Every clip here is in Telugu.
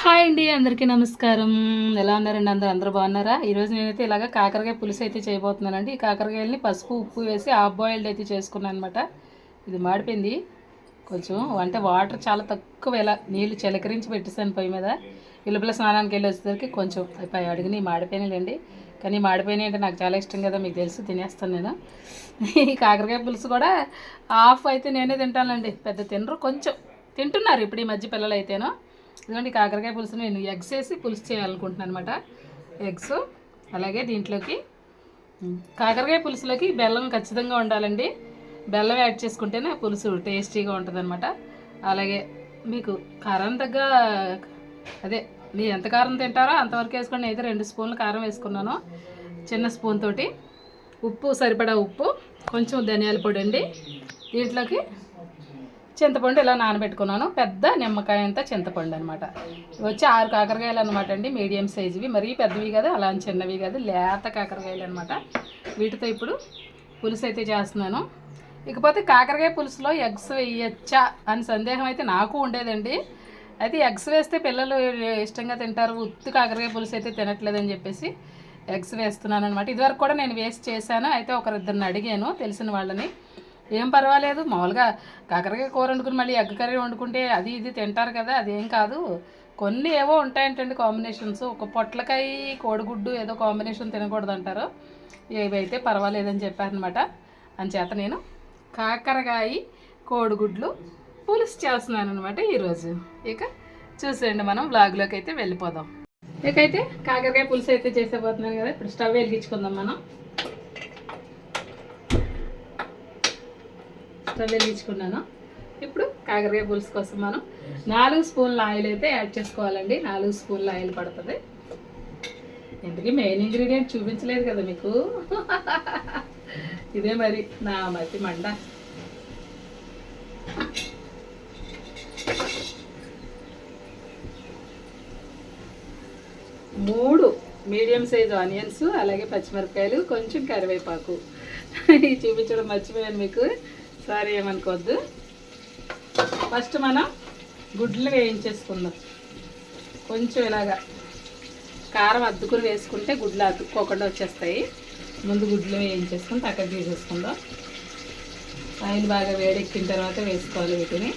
హాయ్ అండి అందరికీ నమస్కారం. ఎలా ఉన్నారండి అందరూ? అందరూ బాగున్నారా? ఈరోజు నేనైతే ఇలాగ కాకరకాయ పులుసు అయితే చేయబోతున్నానండి. ఈ కాకరకాయలని పసుపు ఉప్పు వేసి హాఫ్ బాయిల్డ్ అయితే చేసుకున్నాను అనమాట ఇది మాడిపోయింది. కొంచెం అంటే వాటర్ చాలా తక్కువ ఇలా నీళ్ళు చిలకరించి పెట్టేసాను పొయ్యి మీద. ఇలుపుల స్నానానికి వెళ్ళి వచ్చేసరికి కొంచెం పై అడుగుని మాడిపోయినాయండి కానీ మాడిపోయినాయి అంటే నాకు చాలా ఇష్టం కదా మీకు తెలుసు తినేస్తాను నేను. ఈ కాకరకాయ పులుసు కూడా హాఫ్ అయితే నేనే తింటానండి పెద్ద తినరు కొంచెం తింటున్నారు ఇప్పుడు ఈ మధ్య పిల్లలు అయితేనో. ఎందుకంటే కాకరకాయ పులుసు నేను ఎగ్స్ వేసి పులుసు చేయాలనుకుంటున్నాను అనమాట ఎగ్స్ అలాగే దీంట్లోకి కాకరకాయ పులుసులోకి బెల్లం ఖచ్చితంగా ఉండాలండి. బెల్లం యాడ్ చేసుకుంటేనే పులుసు టేస్టీగా ఉంటుంది అనమాట అలాగే మీకు కారం తగ్గ అదే మీరు ఎంత కారం తింటారో అంతవరకు వేసుకోండి. అయితే రెండు స్పూన్లు కారం వేసుకున్నాను చిన్న స్పూన్ తోటి. ఉప్పు సరిపడా ఉప్పు కొంచెం ధనియాల పొడి అండి. దీంట్లోకి చింతపండు ఇలా నానబెట్టుకున్నాను. పెద్ద నిమ్మకాయ అంతా చింతపండు అనమాట వచ్చి ఆరు కాకరకాయలు అనమాట అండి మీడియం సైజువి. మరీ పెద్దవి కదా అలా చిన్నవి కాదు లేత కాకరకాయలు అనమాట వీటితో ఇప్పుడు పులుసు అయితే చేస్తున్నాను. ఇకపోతే కాకరకాయ పులుసులో ఎగ్స్ వేయచ్చా అని సందేహం అయితే నాకు ఉండేదండి. అయితే ఎగ్స్ వేస్తే పిల్లలు ఇష్టంగా తింటారు. ఉత్తి కాకరకాయ పులుసు అయితే తినట్లేదని చెప్పేసి ఎగ్స్ వేస్తున్నాను అనమాట ఇదివరకు కూడా నేను వేస్ట్ చేశాను. అయితే ఒకరిద్దరిని అడిగాను తెలిసిన వాళ్ళని. ఏం పర్వాలేదు మామూలుగా కాకరకాయ కూర వండుకుని మళ్ళీ ఎగ్ కర్రీ వండుకుంటే అది ఇది తింటారు కదా అదేం కాదు. కొన్ని ఏవో ఉంటాయంటండి కాంబినేషన్స్ ఒక పొట్లకాయ కోడిగుడ్డు ఏదో కాంబినేషన్ తినకూడదు అంటారు ఏవైతే పర్వాలేదని చెప్పారనమాట. అంచేత నేను కాకరకాయ కోడిగుడ్లు పులుసు చేస్తున్నాను అనమాట ఈరోజు. ఇక చూసేయండి మనం బ్లాగ్లోకి అయితే వెళ్ళిపోదాం. ఇకైతే కాకరకాయ పులుసు అయితే చేసేపోతున్నాను కదా ఇప్పుడు స్టవ్ వెలిగించుకుందాం మనం. వెలిగించుకున్నాను ఇప్పుడు కాకరకాయ పులుసు కోసం మనం నాలుగు స్పూన్ల ఆయిల్ అయితే యాడ్ చేసుకోవాలండి. నాలుగు స్పూన్ల ఆయిల్ పడుతుంది. ఎందుకు మెయిన్ ఇంగ్రీడియంట్ చూపించలేదు కదా మీకు. ఇదే మరి నా మతి మండ. మూడు మీడియం సైజ్ ఆనియన్స్ అలాగే పచ్చిమిరపకాయలు కొంచెం కరివేపాకు. చూపించడం మర్చిపోయాను మీకు. సారీ ఏమనుకోవద్దు. ఫస్ట్ మనం గుడ్లు వేయించేసుకుందాం. కొంచెం ఇలాగా కారం అద్దుకుని వేసుకుంటే గుడ్లు అతుక్కోకుండా వచ్చేస్తాయి. ముందు గుడ్లు వేయించేసుకుని పక్కకు తీసేసుకుందాం. ఆయిల్ బాగా వేడెక్కిన తర్వాత వేసుకోవాలి వీటిని.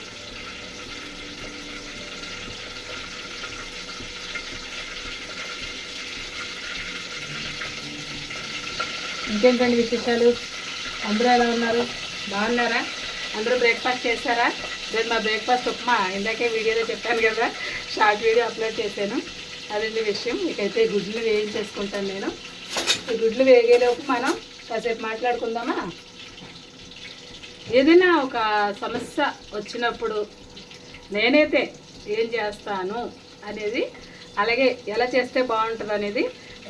ఇంకేంటండి విశేషాలు? అందరూ ఎలా ఉన్నారు? బాగున్నారా? అందరూ బ్రేక్ఫాస్ట్ చేశారా? నేను మా బ్రేక్ఫాస్ట్ ఉప్మా. ఇందాకే వీడియోలో చెప్పాను కదా షార్ట్ వీడియో అప్లోడ్ చేశాను. అదండి విషయం. మీకైతే గుడ్లు వేయించేసుకుంటాను నేను. ఈ గుడ్లు వేగేలోపు మనం కాసేపు మాట్లాడుకుందామా? ఏదైనా ఒక సమస్య వచ్చినప్పుడు నేనైతే ఏం చేస్తాను అనేది అలాగే ఎలా చేస్తే బాగుంటుంది అనేది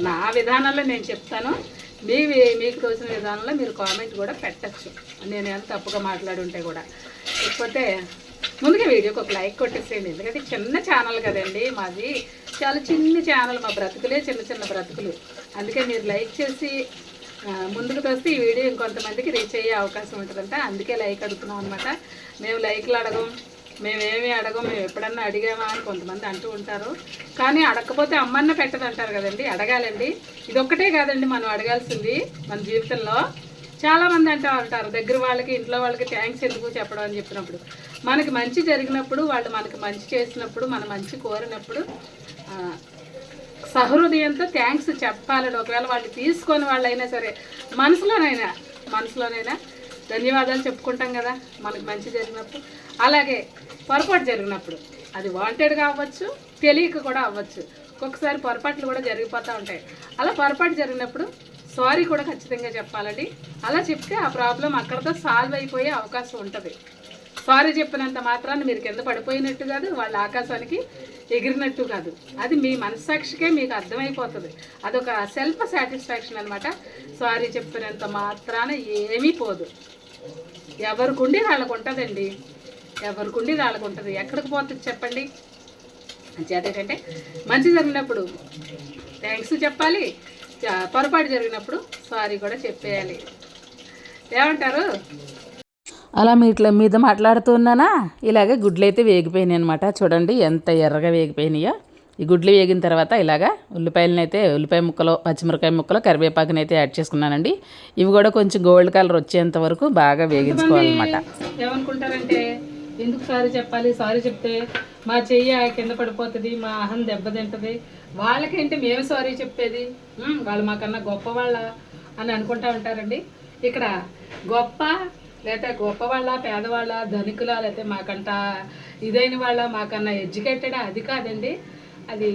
నా విధానంలో నేను చెప్తాను. మీ మీకు తోచిన విధానంలో మీరు కామెంట్ కూడా పెట్టచ్చు. నేను ఎంత తప్పుగా మాట్లాడి ఉంటే కూడా. లేకపోతే ముందుగా వీడియోకి ఒక లైక్ కొట్టేసేయండి. ఎందుకంటే చిన్న ఛానల్ కదండి మాది. చాలా చిన్న ఛానల్ మా బ్రతుకులే చిన్న చిన్న బ్రతుకులు. అందుకే మీరు లైక్ చేసి ముందుకు వస్తే ఈ వీడియో ఇంకొంతమందికి రీచ్ అయ్యే అవకాశం ఉంటుందంట. అందుకే లైక్ అడుగుతున్నాం అనమాట మేము లైక్లు అడగం. మేమేమి అడగం మేము ఎప్పుడన్నా అడిగామా అని కొంతమంది అంటూ ఉంటారు. కానీ అడగకపోతే అమ్మన్న పెట్టదు అంటారు కదండి అడగాలండి. ఇది ఒక్కటే కాదండి మనం అడగాల్సింది మన జీవితంలో. చాలామంది అంటూ ఉంటారు దగ్గర వాళ్ళకి ఇంట్లో వాళ్ళకి థ్యాంక్స్ ఎందుకు చెప్పడం అని చెప్పినప్పుడు. మనకి మంచి జరిగినప్పుడు వాళ్ళు మనకి మంచి చేసినప్పుడు మన మంచి కోరినప్పుడు సహృదయంతో థ్యాంక్స్ చెప్పాలని ఒకవేళ వాళ్ళు తీసుకొని వాళ్ళైనా సరే మనసులోనైనా మనసులోనైనా ధన్యవాదాలు చెప్పుకుంటాం కదా మనకు మంచి జరిగినప్పుడు. అలాగే పొరపాటు జరిగినప్పుడు. అది వాంటెడ్గా అవ్వచ్చు తెలియక కూడా అవ్వచ్చు. ఒక్కొక్కసారి పొరపాట్లు కూడా జరిగిపోతూ ఉంటాయి. అలా పొరపాటు జరిగినప్పుడు సారీ కూడా ఖచ్చితంగా చెప్పాలండి. అలా చెప్తే ఆ ప్రాబ్లం అక్కడతో సాల్వ్ అయిపోయే అవకాశం ఉంటుంది. సారీ చెప్పినంత మాత్రాన్ని మీరు కింద పడిపోయినట్టు కాదు వాళ్ళ ఆకాశానికి ఎగిరినట్టు కాదు. అది మీ మనస్సాక్షికే మీకు అర్థమైపోతుంది. అదొక సెల్ఫ్ సాటిస్ఫాక్షన్ అనమాట సారీ చెప్పినంత మాత్రాన ఏమీ పోదు. ఎవరికి ఉండి వాళ్ళకు ఉంటుందండి ఎవరికి ఉండి వాళ్ళకు ఉంటుంది. ఎక్కడికి పోతుంది చెప్పండి? చేత ఏంటంటే మంచి జరిగినప్పుడు థ్యాంక్స్ చెప్పాలి. పొరపాటు జరిగినప్పుడు సారీ కూడా చెప్పేయాలి. ఏమంటారు? అలా మీట్ల మీద మాట్లాడుతున్నానా ఇలాగే గుడ్లు అయితే వేగిపోయినాయి అనమాట చూడండి ఎంత ఎర్రగా వేగిపోయినాయో. ఈ గుడ్లు వేగిన తర్వాత ఇలాగా ఉల్లిపాయలను అయితే ఉల్లిపాయ ముక్కలు పచ్చిమిరకాయ ముక్కలు కరివేపాకుని అయితే యాడ్ చేసుకున్నానండి. ఇవి కూడా కొంచెం గోల్డ్ కలర్ వచ్చేంత వరకు బాగా వేగించుకోవాలన్నమాట. ఏమనుకుంటారంటే ఎందుకు సారీ చెప్పాలి? సారీ చెప్తే మా చెయ్యి కింద పడిపోతుంది మా అహం దెబ్బతింటది వాళ్ళకేంటి మేము సారీ చెప్పేది? వాళ్ళు మాకన్నా గొప్ప వాళ్ళ అని అనుకుంటా ఉంటారండి. ఇక్కడ గొప్ప లేకపోతే గొప్ప వాళ్ళ పేదవాళ్ళ ధనికుల లేకపోతే మాకంట ఇదైన వాళ్ళ మాకన్నా ఎడ్యుకేటెడ్ అది కాదండి. అది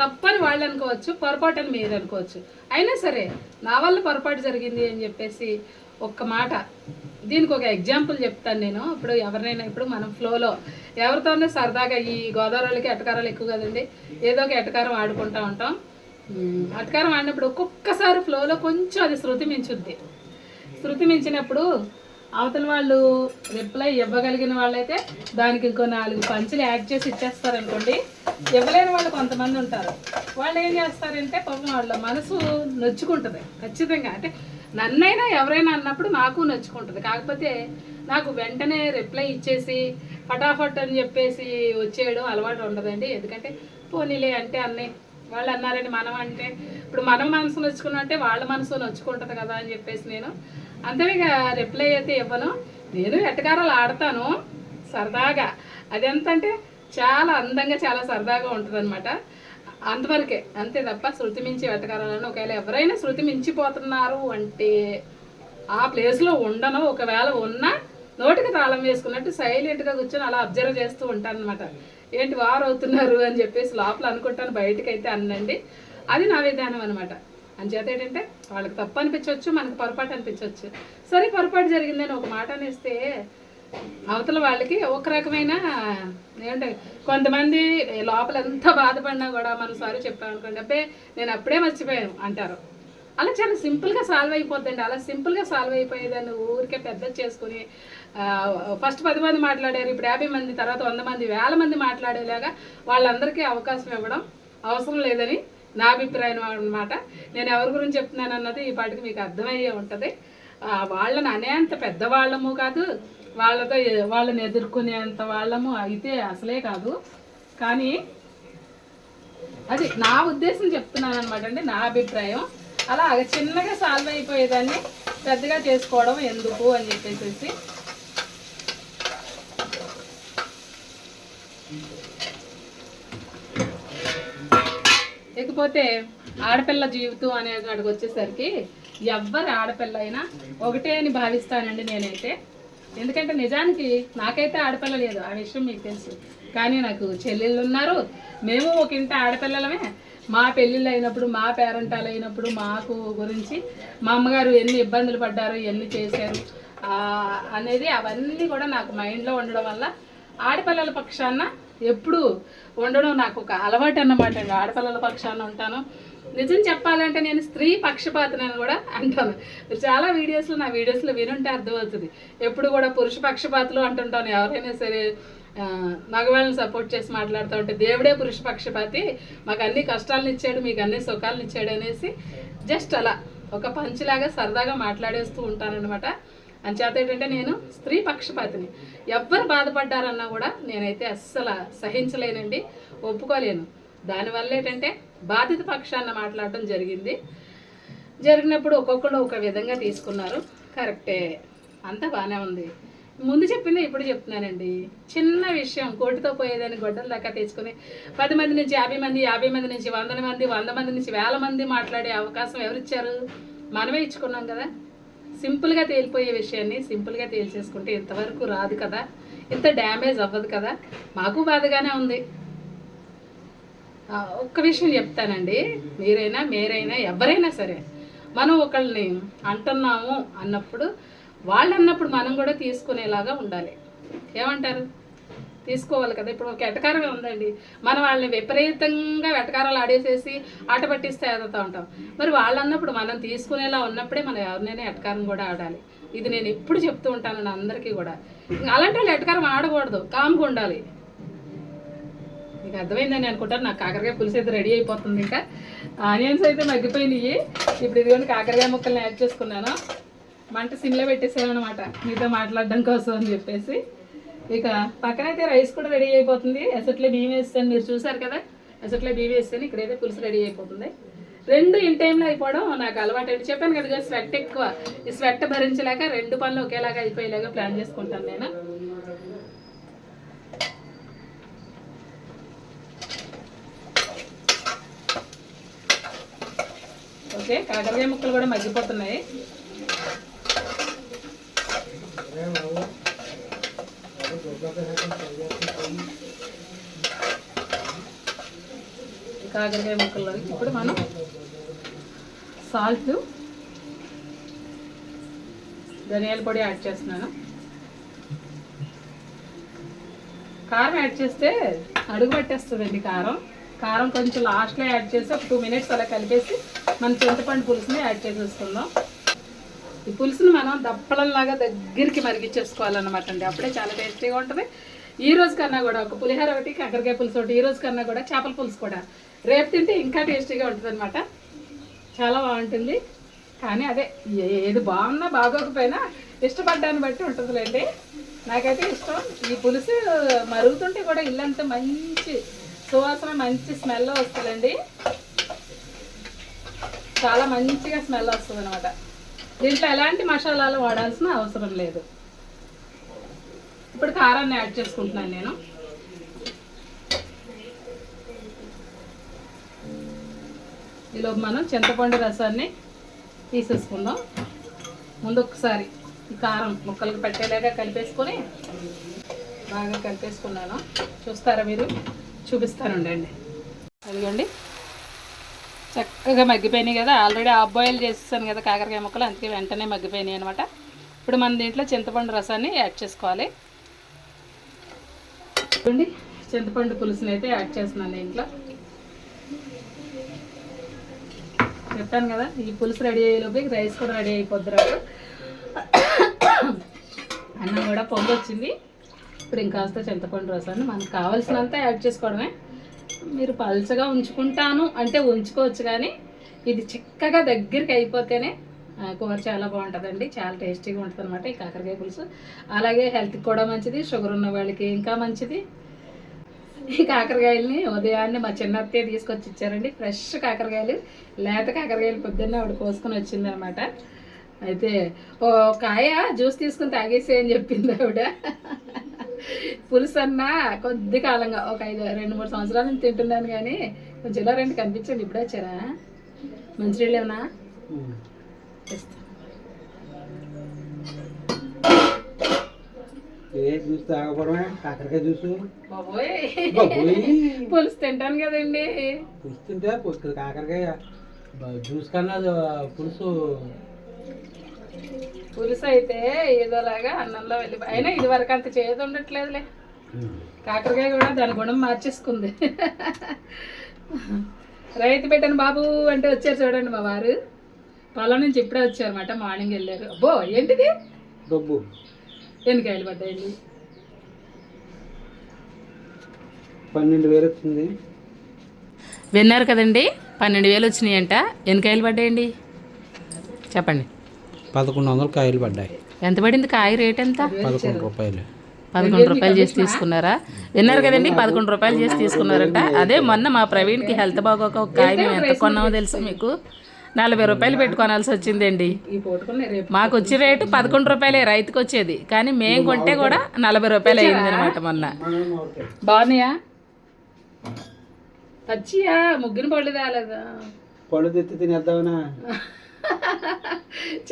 తప్పని వాళ్ళు అనుకోవచ్చు పొరపాటు అని మీరు అనుకోవచ్చు. అయినా సరే నా వల్ల పొరపాటు జరిగింది అని చెప్పేసి ఒక్క మాట దీనికి ఒక ఎగ్జాంపుల్ చెప్తాను నేను. ఇప్పుడు ఎవరినైనా ఇప్పుడు మనం ఫ్లోలో ఎవరితోనే సరదాగా ఈ గోదావరికి ఎటకారాలు ఎక్కువ కదండి. ఏదో ఒక ఎటకారం ఆడుకుంటూ ఉంటాం. ఉమ్, ఎటకారం ఆడినప్పుడు ఒక్కొక్కసారి ఫ్లోలో కొంచెం అది శృతి మించుద్ది. శృతి మించినప్పుడు అవతల వాళ్ళు రిప్లై ఇవ్వగలిగిన వాళ్ళైతే దానికి ఇంకో నాలుగు పంచులు యాడ్ చేసి ఇచ్చేస్తారు అనుకోండి ఇవ్వలేని వాళ్ళు కొంతమంది ఉంటారు. వాళ్ళు ఏం చేస్తారంటే పాపం వాళ్ళ మనసు నొచ్చుకుంటుంది ఖచ్చితంగా. అంటే నన్నైనా ఎవరైనా అన్నప్పుడు నాకు నచ్చుకుంటుంది. కాకపోతే నాకు వెంటనే రిప్లై ఇచ్చేసి ఫటాఫట్ అని చెప్పేసి వచ్చేయడం అలవాటు ఉండదండి. ఎందుకంటే పోనీలే అంటే అన్నీ వాళ్ళు అన్నారని మనం అంటే ఇప్పుడు మనం మనసు నచ్చుకున్నట్టే వాళ్ళ మనసు నచ్చుకుంటుంది కదా అని చెప్పేసి నేను అంతేగా రిప్లై అయితే ఇవ్వను. నేను ఎట్టకారాలు ఆడతాను సరదాగా. అదెంతంటే అంటే చాలా అందంగా చాలా సరదాగా ఉంటుంది అంతవరకే. అంతే తప్ప శృతి మించి వెతకాలని ఒకవేళ ఎవరైనా శృతి మించిపోతున్నారు అంటే ఆ ప్లేస్లో ఉండను. ఒకవేళ ఉన్నా నోటికి తాళం వేసుకున్నట్టు సైలెంట్గా కూర్చొని అలా అబ్జర్వ్ చేస్తూ ఉంటాను అనమాట ఏంటి వారు అవుతున్నారు అని చెప్పేసి లోపల అనుకుంటాను బయటకైతే అనండి అది నా విధానం అనమాట అంచేత ఏంటంటే వాళ్ళకి తప్పు అనిపించవచ్చు మనకు పొరపాటు అనిపించవచ్చు సరే పొరపాటు జరిగిందని ఒక మాట అనేస్తే అవతల వాళ్ళకి ఒక రకమైన ఏంటంటే కొంతమంది లోపల ఎంత బాధపడినా కూడా మనం సారీ చెప్పామనుకోండి అబ్బే నేను అప్పుడే మర్చిపోయాను అంటారు. అలా చాలా సింపుల్గా సాల్వ్ అయిపోద్దండి. అలా సింపుల్గా సాల్వ్ అయిపోయేదాన్ని ఊరికే పెద్ద చేసుకుని ఫస్ట్ పది మంది మాట్లాడారు ఇప్పుడు యాభై మంది తర్వాత వంద మంది వేల మంది మాట్లాడేలాగా వాళ్ళందరికీ అవకాశం ఇవ్వడం అవసరం లేదని నా అభిప్రాయం అనమాట. నేను ఎవరి గురించి చెప్తున్నాను అన్నది ఈ పాటికి మీకు అర్థమయ్యే ఉంటుంది. వాళ్ళని అనేంత పెద్దవాళ్ళము కాదు వాళ్ళతో వాళ్ళని ఎదుర్కొనేంత వాళ్ళము అయితే అసలే కాదు. కానీ అది నా ఉద్దేశం చెప్తున్నాను అనమాట అండి నా అభిప్రాయం. అలా చిన్నగా సాల్వ్ అయిపోయేదాన్ని పెద్దగా చేసుకోవడం ఎందుకు అని చెప్పేసి ఇకపోతే ఆడపిల్ల జీవితం అనే కాడికి వచ్చేసరికి ఎవ్వరి ఆడపిల్ల అయినా ఒకటే అని భావిస్తానండి నేనైతే. ఎందుకంటే నిజానికి నాకైతే ఆడపిల్ల లేదు. ఆ విషయం మీకు తెలుసు. కానీ నాకు చెల్లెళ్ళు ఉన్నారు. మేము ఒక ఇంటి ఆడపిల్లలమే. మా పెళ్ళిళ్ళు అయినప్పుడు మా పేరెంటాలు అయినప్పుడు మాకు గురించి మా అమ్మగారు ఎన్ని ఇబ్బందులు పడ్డారు ఎన్ని చేశారు అనేది అవన్నీ కూడా నాకు మైండ్లో ఉండడం వల్ల ఆడపిల్లల పక్షాన ఎప్పుడు ఉండడం నాకు ఒక అలవాటు అన్నమాట అండి. ఆడపిల్లల పక్షాన ఉంటాను. నిజం చెప్పాలంటే నేను స్త్రీ పక్షపాతనని కూడా అంటాను. మీరు చాలా వీడియోస్లో నా వీడియోస్లో వినుంటే అర్థమవుతుంది. ఎప్పుడు కూడా పురుష పక్షపాతులు అంటుంటాను. ఎవరైనా సరే మగవాళ్ళని సపోర్ట్ చేసి మాట్లాడుతూ ఉంటే దేవుడే పురుష పక్షపాతి మాకు అన్ని కష్టాలను ఇచ్చాడు మీకు అన్ని సుఖాలను ఇచ్చాడు అనేసి జస్ట్ అలా ఒక పంచిలాగా సరదాగా మాట్లాడేస్తూ ఉంటానన్నమాట. అంచేత ఏంటంటే నేను స్త్రీ పక్షపాతిని. ఎవ్వరు బాధపడ్డారన్నా కూడా నేనైతే అస్సలు సహించలేనండి ఒప్పుకోలేను. దానివల్ల ఏంటంటే బాధిత పక్షాన మాట్లాడడం జరిగింది. జరిగినప్పుడు ఒక్కొక్కరు ఒక విధంగా తీసుకున్నారు. కరెక్టే అంతా బాగానే ఉంది. ముందు చెప్పింది ఇప్పుడు చెప్తున్నానండి. చిన్న విషయం కోటితో పోయేదని గొడ్డల దాకా తీసుకుని పది మంది నుంచి యాభై మంది యాభై మంది నుంచి వందల మంది వంద మంది నుంచి వేల మంది మాట్లాడే అవకాశం ఎవరిచ్చారు? మనమే ఇచ్చుకున్నాం కదా. సింపుల్గా తేలిపోయే విషయాన్ని సింపుల్గా తేల్చేసుకుంటే ఇంతవరకు రాదు కదా. ఇంత డ్యామేజ్ అవ్వదు కదా. మాకు బాధగానే ఉంది. ఒక్క విషయం చెప్తానండి. మీరైనా మీరైనా ఎవరైనా సరే మనం ఒకళ్ళని అంటున్నాము అన్నప్పుడు వాళ్ళు అన్నప్పుడు మనం కూడా తీసుకునేలాగా ఉండాలి. ఏమంటారు? తీసుకోవాలి కదా. ఇప్పుడు ఒక ఎటకారం ఉందండి. మనం వాళ్ళని విపరీతంగా వెటకారాలు ఆడేసేసి ఆట పట్టిస్తే ఎదుగుతూ ఉంటాం. మరి వాళ్ళు అన్నప్పుడు మనం తీసుకునేలా ఉన్నప్పుడే మనం ఎవరినైనా ఎటకారం కూడా ఆడాలి. ఇది నేను ఎప్పుడు చెప్తూ ఉంటాను అందరికీ కూడా. అలాంటి వాళ్ళు ఎటకారం ఆడకూడదు. కామ్గా ఉండాలి. మీకు అర్థమైందని అనుకుంటాను నాకు కాకరకాయ పులుసు అయితే రెడీ అయిపోతుంది ఇంకా. ఆనియన్స్ అయితే మగ్గిపోయినాయి. ఇప్పుడు ఇదిగోండి కాకరకాయ ముక్కల్ని యాడ్ చేసుకున్నాను. మంట సిమ్లో పెట్టేసామన్నమాట మీతో మాట్లాడడం కోసం అని చెప్పేసి. ఇక పక్కన అయితే రైస్ కూడా రెడీ అయిపోతుంది. ఎసట్లో బియ్యం వేస్తాను. మీరు చూసారు కదా? ఎసట్లే బియ్యం వేస్తాను. ఇక్కడైతే పులుసు రెడీ అయిపోతుంది. రెండు ఇన్ టైంలో అయిపోవడం నాకు అలవాటు అండి. చెప్పాను కదా స్వెట్ ఎక్కువ. ఈ స్వెట్ భరించలేక రెండు పనులు ఒకేలాగా అయిపోయేలాగా ప్లాన్ చేసుకుంటాను నేను. ఓకే కాకరకాయ ముక్కలు కూడా మగ్గిపోతున్నాయి. కాకరకాయ ముక్కల్లో ఇప్పుడు మనం సాల్ట్ ధనియాల పొడి యాడ్ చేస్తున్నాను. కారం యాడ్ చేస్తే అడుగు పట్టేస్తుందండి కారం. కారం కొంచెం లాస్ట్లో యాడ్ చేసి ఒక టూ మినిట్స్ అలా కలిపేసి మన చింతపండు పులుసుని యాడ్ చేసేసుకుందాం. ఈ పులుసుని మనం దప్పలంలాగా దగ్గరికి మరిగించేసుకోవాలన్నమాట అండి. అప్పుడే చాలా టేస్టీగా ఉంటుంది. ఈ రోజు కన్నా కూడా ఒక పులిహోర ఒకటి కాకరకాయ పులుసు ఒకటి ఈ రోజు కన్నా కూడా చేపల పులుసు కూడా. రేపు తింటే ఇంకా టేస్టీగా ఉంటుంది చాలా బాగుంటుంది. కానీ అదే ఏ- ఏది బాగున్నా బాగోకపోయినా ఇష్టపడ్డాన్ని బట్టి ఉంటుందిలేండి. నాకైతే ఇష్టం. ఈ పులుసు మరుగుతుంటే కూడా ఇల్లంతా మంచి సువాసన మంచి స్మెల్ వస్తుందండి. చాలా మంచిగా స్మెల్ వస్తుంది అనమాట దీంట్లో ఎలాంటి మసాలాలు వాడాల్సిన అవసరం లేదు. ఇప్పుడు కారాన్ని యాడ్ చేసుకుంటున్నాను నేను. ఈలో మనం చింతపండు రసాన్ని తీసేసుకుందాం. ముందు ఒకసారి ఈ కారం ముక్కలకు పెట్టేలాగా కలిపేసుకొని బాగా కలిపేసుకున్నాను. చూస్తారా మీరు? చూపిస్తాను ఉండండి. అదిగోండి. చక్కగా మగ్గిపోయినాయి కదా. ఆల్రెడీ ఆ బాయిల్ చేసేసాను కదా కాకరకాయ ముక్కలు. అందుకే వెంటనే మగ్గిపోయినాయి అనమాట ఇప్పుడు మన దీంట్లో చింతపండు రసాన్ని యాడ్ చేసుకోవాలి. చూడండి చింతపండు పులుసుని అయితే యాడ్ చేస్తున్నాను దీంట్లో. చెప్పాను కదా ఈ పులుసు రెడీ అయ్యేలోపు రైస్ కూడా రెడీ అయిపోద్ది నాకు అన్నం కూడా పొంగొచ్చింది. ఇప్పుడు ఇంకాస్త చింతపండు రసాన్ని మనకు కావాల్సినంత యాడ్ చేసుకోవడమే. మీరు పల్చగా ఉంచుకుంటాను అంటే ఉంచుకోవచ్చు కానీ ఇది చిక్కగా దగ్గరికి అయిపోతేనే కూర చాలా బాగుంటుందండి. చాలా టేస్టీగా ఉంటుంది అనమాట ఈ కాకరకాయ పులుసు. అలాగే హెల్త్కి కూడా మంచిది షుగర్ ఉన్న వాళ్ళకి ఇంకా మంచిది. ఈ కాకరకాయలని ఉదయాన్నే మా చిన్నత్తయ్య తీసుకొచ్చి ఇచ్చారండి. ఫ్రెష్ కాకరకాయలు లేత కాకరకాయలు పొద్దున్నే ఆవిడ కోసుకొని వచ్చిందనమాట అయితే ఓ కాయ జ్యూస్ తీసుకుని తాగేసే అని చెప్పింది ఆవిడ. పులుసు అన్నా కొద్ది కాలంగా ఒక ఐదు రెండు మూడు సంవత్సరాల నుంచి తింటున్నాను కానీ కొంచెం ఇలా రెండు కనిపించండి. ఇప్పుడే వచ్చారా? మంచినీళ్ళు ఏమన్నా? కాకరకాయ. పులుసు తింటాను కదండి. పులుసు కాకరకాయ బ- జ్యూస్ కన్నా పులుసు పులుసు అయితే ఏదోలాగా అన్నంలో వెళ్ళి అయినా ఇది వరకు అంత చేదు ఉండట్లేదులే. కాకరకాయ కూడా దాని గుణం మార్చేసుకుంది. రైతు పెట్టిన బాబు అంటే వచ్చారు చూడండి మా వారు. పొలం నుంచి ఇప్పుడే వచ్చారన్నమాట మార్నింగ్ వెళ్ళారు. అబ్బో ఏంటిది? డబ్బు. ఎన్ని కాయలు పడ్డాయండి? పన్నెండు వేలు వచ్చింది. విన్నారు కదండి పన్నెండు వేలు వచ్చినాయంట ఎన్ని కాయలు పడ్డాయండి? చెప్పండి. పదకొండు వందలు కాయలు పడ్డాయి. ఎంత పడింది కాయ రేట్ ఎంత? పదకొండు రూపాయలు. పదకొండు రూపాయలు చేసి తీసుకున్నారా? విన్నారు కదండి పదకొండు రూపాయలు చేసి తీసుకున్నారంట. అదే మొన్న మా ప్రవీణ్కి హెల్త్ బాగోక ఒక కాయ మేము ఎంత కొన్నామో తెలుసు మీకు? నలభై రూపాయలు పెట్టుకోనాల్సి వచ్చిందండి. ఈ పూటకుని రేపు మాకు వచ్చే రేటు పదకొండు రూపాయలే రైతుకి వచ్చేది. కానీ మేము కొంటే కూడా నలభై రూపాయలు అయింది అనమాట మొన్న. బాగున్నాయా? పచ్చియా? ముగ్గురు పళ్ళు తేలేదా? పళ్ళు తెత్తి తినేద్దామనా?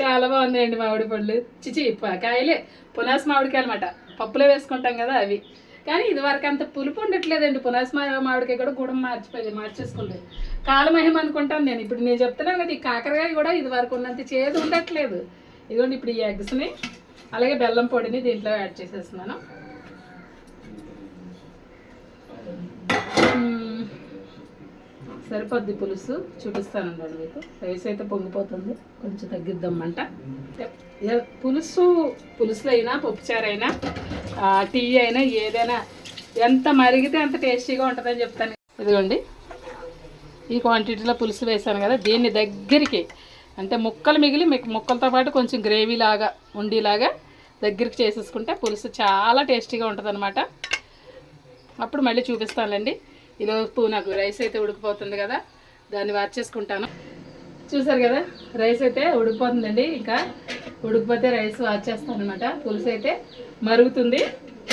చాలా బాగున్నాయండి మామిడి పళ్ళు చిచి ప- కాయలే. పునాస్ మామిడికాయలు అనమాట పప్పులో వేసుకుంటాం కదా అవి. కానీ ఇది వరకు అంత పులుపు ఉండట్లేదండి. పునాస్ మామిడికాయ కూడా గుడం మార్చిపోయి మార్చేసుకుంది. కాలమహిమ అనుకుంటాను నేను. ఇప్పుడు నేను చెప్తున్నాను కదా ఈ కాకరకాయ కూడా ఇది వరకు ఉన్నంత చేదు ఉండట్లేదు. ఇదిగోండి ఇప్పుడు ఈ ఎగ్స్ని అలాగే బెల్లం పొడిని దీంట్లో యాడ్ చేసేస్తున్నాను. సరిపోద్ది పులుసు. చూపిస్తానండి మీకు. రైస్ అయితే పొంగిపోతుంది. కొంచెం తగ్గిద్దామంట. పులుసు పులుసులు అయినా పప్పుచారైనా టీ అయినా ఏదైనా ఎంత మరిగితే అంత టేస్టీగా ఉంటుందని చెప్తాను. ఇదిగోండి. ఈ క్వాంటిటీలో పులుసు వేసాను కదా దీన్ని దగ్గరికి అంటే ముక్కలు మిగిలి మీకు ముక్కలతో పాటు కొంచెం గ్రేవీ లాగా దగ్గరికి చేసేసుకుంటే పులుసు చాలా టేస్టీగా ఉంటుంది అప్పుడు మళ్ళీ చూపిస్తానులేండి. ఈలోపు నాకు రైస్ అయితే ఉడికిపోతుంది కదా దాన్ని వార్చేసుకుంటాను చూసారు కదా రైస్ అయితే ఉడికిపోతుందండి. ఇంకా ఉడికిపోతే రైస్ వార్చేస్తాను అనమాట పులుసు అయితే మరుగుతుంది.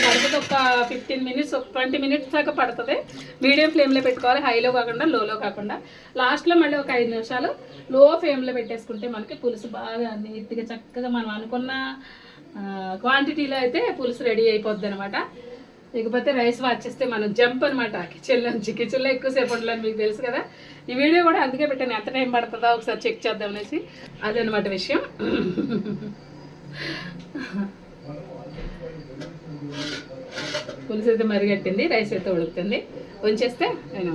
పడుతుంది ఒక ఫిఫ్టీన్ మినిట్స్ ఒక ట్వంటీ మినిట్స్ దాకా పడుతుంది. మీడియం ఫ్లేమ్లో పెట్టుకోవాలి హైలో కాకుండా లోలో కాకుండా. లాస్ట్లో మళ్ళీ ఒక ఐదు నిమిషాలు లో ఫ్లేమ్లో పెట్టేసుకుంటే మనకి పులుసు బాగా నీట్గా చక్కగా మనం అనుకున్న క్వాంటిటీలో అయితే పులుసు రెడీ అయిపోద్ది అనమాట ఇకపోతే రైస్ వాచేస్తే మనం జంప్ అనమాట కిచెన్ నుంచి. కిచెన్లో ఎక్కువసేపు ఉండాలని మీకు తెలుసు కదా. ఈ వీడియో కూడా అందుకే పెట్టాను ఎంత టైం పడుతుందో ఒకసారి చెక్ చేద్దాం అనేసి. అదనమాట విషయం. పులుసు అయితే మరిగట్టింది రైస్ అయితే ఉడుకుతుంది. ఉంచేస్తే నేను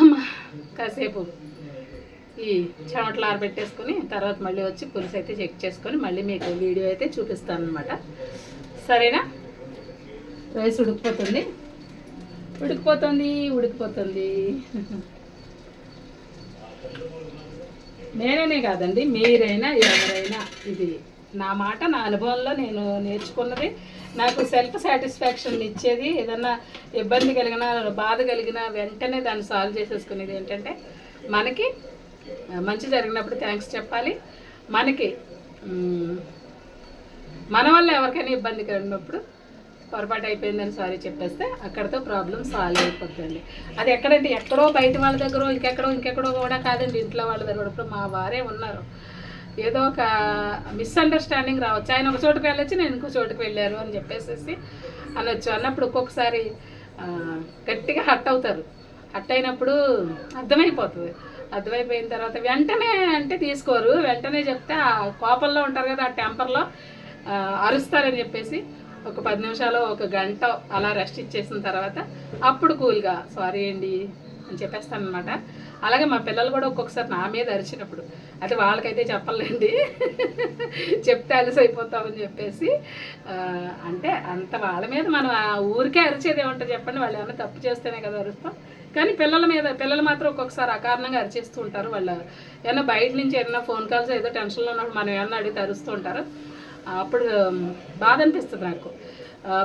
అమ్మ కాసేపు ఈ చెమటలు ఆరబెట్టేసుకొని తర్వాత మళ్ళీ వచ్చి పులుసు అయితే చెక్ చేసుకొని మళ్ళీ మీకు వీడియో అయితే చూపిస్తాను అనమాట సరేనా? రైస్ ఉడికిపోతుంది. ఉడికిపోతుంది ఉడికిపోతుంది. నేననే కాదండి మీరైనా ఎవరైనా ఇది నా మాట నా అనుభవంలో నేను నేర్చుకున్నది. నాకు సెల్ఫ్ సాటిస్ఫాక్షన్ ఇచ్చేది ఏదన్నా ఇబ్బంది కలిగినా బాధ కలిగినా వెంటనే దాన్ని సాల్వ్ చేసేసుకునేది ఏంటంటే మనకి మంచి జరిగినప్పుడు థ్యాంక్స్ చెప్పాలి. మనకి మన వల్ల ఎవరికైనా ఇబ్బంది కలిగినప్పుడు పొరపాటు అయిపోయిందని సారీ చెప్పేస్తే అక్కడతో ప్రాబ్లం సాల్వ్ అయిపోతుంది అది ఎక్కడంటే ఎక్కడో బయట వాళ్ళ దగ్గర ఇంకెక్కడో ఇంకెక్కడో కూడా కాదండి ఇంట్లో వాళ్ళ దగ్గర ఇప్పుడు మా వారే ఉన్నారు. ఏదో ఒక మిస్అండర్స్టాండింగ్ రావచ్చు. ఆయన ఒక చోటుకు వెళ్ళొచ్చి నేను ఇంకో చోటుకు వెళ్ళారు అని చెప్పేసేసి అనొచ్చు. అన్నప్పుడు ఒక్కొక్కసారి గట్టిగా హట్ అవుతారు. హట్ అయినప్పుడు అర్థమైపోతుంది. అర్థమైపోయిన తర్వాత వెంటనే అంటే తీసుకోరు. వెంటనే చెప్తే ఆ కోపంలో ఉంటారు కదా ఆ టెంపర్లో అరుస్తారని చెప్పేసి ఒక పది నిమిషాలు ఒక గంట అలా రెస్ట్ ఇచ్చేసిన తర్వాత అప్పుడు కూల్గా సారీ అండి అని చెప్పేస్తాను అనమాట అలాగే మా పిల్లలు కూడా ఒక్కొక్కసారి నా మీద అరిచినప్పుడు అది వాళ్ళకైతే చెప్పలేండి చెప్తే అలసైపోతామని చెప్పేసి అంటే అంత వాళ్ళ మీద మనం ఆ ఊరికే అరిచేది ఏమంటే చెప్పండి వాళ్ళు ఏమైనా తప్పు చేస్తేనే కదా అరుస్తాం. కానీ పిల్లల మీద పిల్లలు మాత్రం ఒక్కొక్కసారి అకారణంగా అరిచేస్తూ ఉంటారు. వాళ్ళు ఏమైనా బయట నుంచి ఏదైనా ఫోన్ కాల్స్ ఏదో టెన్షన్లో ఉన్నప్పుడు మనం ఏమన్నా అడిగితే అరుస్తూ ఉంటారు. అప్పుడు బాధ అనిపిస్తుంది నాకు.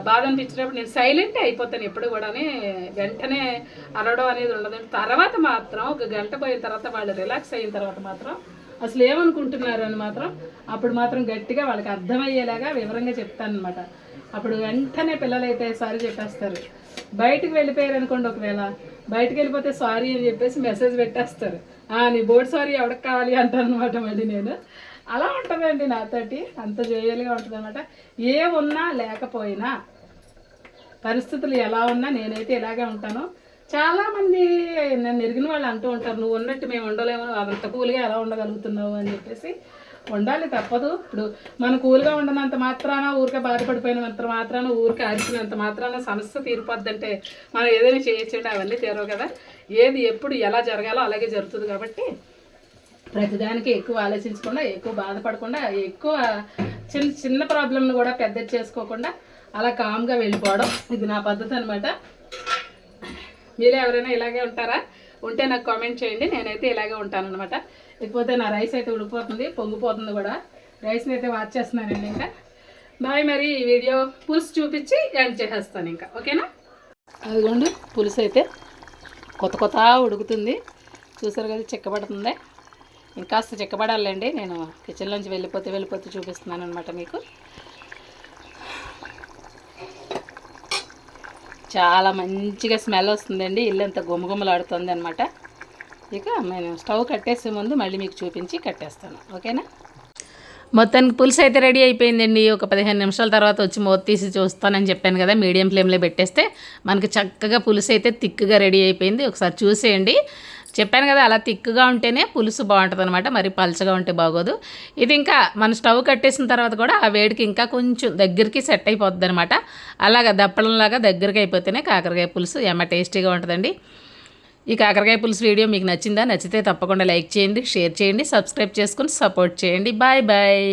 బాధ అనిపించినప్పుడు నేను సైలెంట్ అయిపోతాను ఎప్పుడు కూడా వెంటనే అరవడం అనేది ఉండదు తర్వాత మాత్రం ఒక గంట పోయిన తర్వాత వాళ్ళు రిలాక్స్ అయిన తర్వాత మాత్రం అసలు ఏమనుకుంటున్నారు అని మాత్రం అప్పుడు మాత్రం గట్టిగా వాళ్ళకి అర్థమయ్యేలాగా వివరంగా చెప్తాను అనమాట అప్పుడు వెంటనే పిల్లలైతే సారీ చెప్పేస్తారు. బయటకు వెళ్ళిపోయారు అనుకోండి ఒకవేళ బయటికి వెళ్ళిపోతే సారీ అని చెప్పేసి మెసేజ్ పెట్టేస్తారు. నీ బోర్డు సారీ ఎవరికి కావాలి అంటాను అనమాట మళ్ళీ నేను. అలా ఉంటుందండి నాతోటి. అంత జోయల్గా ఉంటుంది అనమాట ఏ ఉన్నా లేకపోయినా పరిస్థితులు ఎలా ఉన్నా నేనైతే ఇలాగే ఉంటాను. చాలామంది నన్ను ఎరిగిన వాళ్ళు అంటూ ఉంటారు నువ్వు ఉన్నట్టు మేము ఉండలేము అదంత కూల్గా ఎలా ఉండగలుగుతున్నావు? అని చెప్పేసి. ఉండాలి తప్పదు. ఇప్పుడు మనం కూల్గా ఉండనంత మాత్రాన ఊరికే బాధపడిపోయినంత మాత్రాన ఊరికే అరిచినంత మాత్రాన సమస్య తీరిపోద్దంటే మనం ఏదైనా చేయొచ్చండి అవన్నీ తీరవు కదా. ఏది ఎప్పుడు ఎలా జరగాలో అలాగే జరుగుతుంది కాబట్టి ప్రతిదానికి ఎక్కువ ఆలోచించకుండా ఎక్కువ బాధపడకుండా ఎక్కువ చిన్న చిన్న ప్రాబ్లంను కూడా పెద్ద చేసుకోకుండా అలా కామ్గా వెళ్ళిపోవడం ఇది నా పద్ధతి అనమాట మీరు ఎవరైనా ఇలాగే ఉంటారా? ఉంటే నాకు కామెంట్ చేయండి. నేనైతే ఇలాగే ఉంటాను అనమాట ఇకపోతే నా రైస్ అయితే ఉడికిపోతుంది పొంగిపోతుంది కూడా. రైస్ని అయితే వాచ్ చేస్తున్నానండి ఇంకా. బాయ్ మరి ఈ వీడియో. పులుసు చూపించి ఎండ్ చేసేస్తాను ఇంకా. ఓకేనా? అదిగోండి పులుసు అయితే కొత్త కొత్త ఉడుకుతుంది. చూసారు కదా చిక్కబడుతుంది. ఇంకాస్త చిక్కబడాలండి. నేను కిచెన్లోంచి వెళ్ళిపోతే వెళ్ళిపోతే చూపిస్తున్నాను అనమాట మీకు. చాలా మంచిగా స్మెల్ వస్తుందండి. ఇల్లు అంతా గుమగుమలాడుతుంది అనమాట ఇక నేను స్టవ్ కట్టేసే ముందు మళ్ళీ మీకు చూపించి కట్టేస్తాను. ఓకేనా? మొత్తానికి పులుసు అయితే రెడీ అయిపోయిందండి. ఒక పదిహేను నిమిషాల తర్వాత వచ్చి మూత తీసి చూస్తానని చెప్పాను కదా మీడియం ఫ్లేమ్లో పెట్టేస్తే మనకి చక్కగా పులుసు అయితే థిక్గా రెడీ అయిపోయింది. ఒకసారి చూసేయండి. చెప్పాను కదా అలా తిక్కుగా ఉంటేనే పులుసు బాగుంటుంది అనమాట మరి పలచగా ఉంటే బాగోదు. ఇది ఇంకా మన స్టవ్ కట్టేసిన తర్వాత కూడా ఆ వేడికి ఇంకా కొంచెం దగ్గరికి సెట్ అయిపోతుంది అనమాట అలాగా దప్పడంలాగా దగ్గరికి అయిపోతేనే కాకరకాయ పులుసు ఏమ టేస్టీగా ఉంటుందండి. ఈ కాకరకాయ పులుసు వీడియో మీకు నచ్చిందా నచ్చితే తప్పకుండా లైక్ చేయండి షేర్ చేయండి సబ్స్క్రైబ్ చేసుకుని సపోర్ట్ చేయండి. Bye bye.